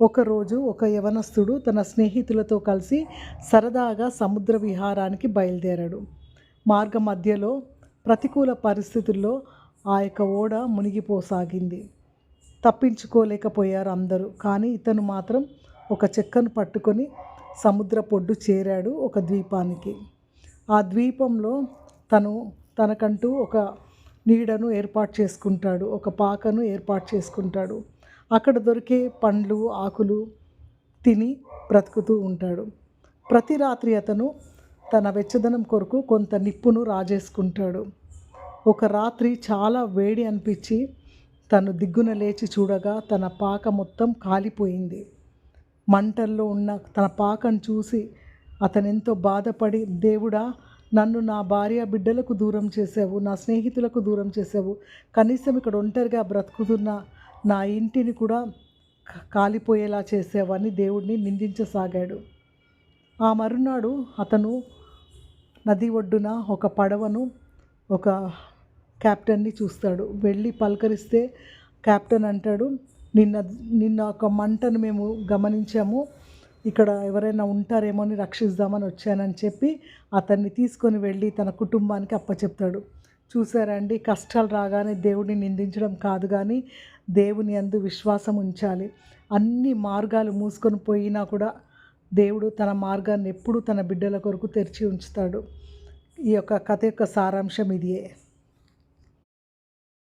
ఒకరోజు ఒక యవనస్తుడు తన స్నేహితులతో కలిసి సరదాగా సముద్ర విహారానికి బయలుదేరాడు. మార్గ మధ్యలో ప్రతికూల పరిస్థితుల్లో ఆ యొక్క ఓడ మునిగిపోసాగింది. తప్పించుకోలేకపోయారు అందరూ కానీ ఇతను మాత్రం ఒక చెక్కను పట్టుకొని సముద్ర పొడ్డు చేరాడు ఒక ద్వీపానికి. ఆ ద్వీపంలో తను తనకంటూ ఒక నీడను ఏర్పాటు చేసుకుంటాడు ఒక పాకను ఏర్పాటు చేసుకుంటాడు. అక్కడ దొరికే పండ్లు ఆకులు తిని బ్రతుకుతూ ఉంటాడు. ప్రతి రాత్రి అతను తన వెచ్చదనం కొరకు కొంత నిప్పును రాజేసుకుంటాడు. ఒక రాత్రి చాలా వేడి అనిపించి తను దిగ్గున లేచి చూడగా తన పాక మొత్తం కాలిపోయింది. మంటల్లో ఉన్న తన పాకను చూసి అతనెంతో బాధపడి దేవుడా నన్ను నా భార్య బిడ్డలకు దూరం చేసావు నా స్నేహితులకు దూరం చేసావు కనీసం ఇక్కడ ఒంటరిగా బ్రతుకుతున్న నా ఇంటిని కూడా కాలిపోయేలా చేసేవాడిని దేవుడిని నిందించసాగాడు. ఆ మరునాడు అతను నది ఒడ్డున ఒక పడవను ఒక క్యాప్టెన్ని చూస్తాడు. వెళ్ళి పలకరిస్తే క్యాప్టెన్ అంటాడు నిన్న నిన్న ఒక మంటను మేము గమనించాము. ఇక్కడ ఎవరైనా ఉంటారేమో అని రక్షిద్దామని వచ్చానని చెప్పి అతన్ని తీసుకొని వెళ్ళి తన కుటుంబానికి అప్పచెప్తాడు. చూసారండి కష్టాలు రాగానే దేవుడిని నిందించడం కాదు కానీ దేవుని అందు విశ్వాసం ఉంచాలి. అన్ని మార్గాలు మూసుకొని పోయినా కూడా దేవుడు తన మార్గాన్ని ఎప్పుడూ తన బిడ్డల కొరకు తెరిచి ఉంచుతాడు. ఈ యొక్క కథ యొక్క సారాంశం ఇదియే.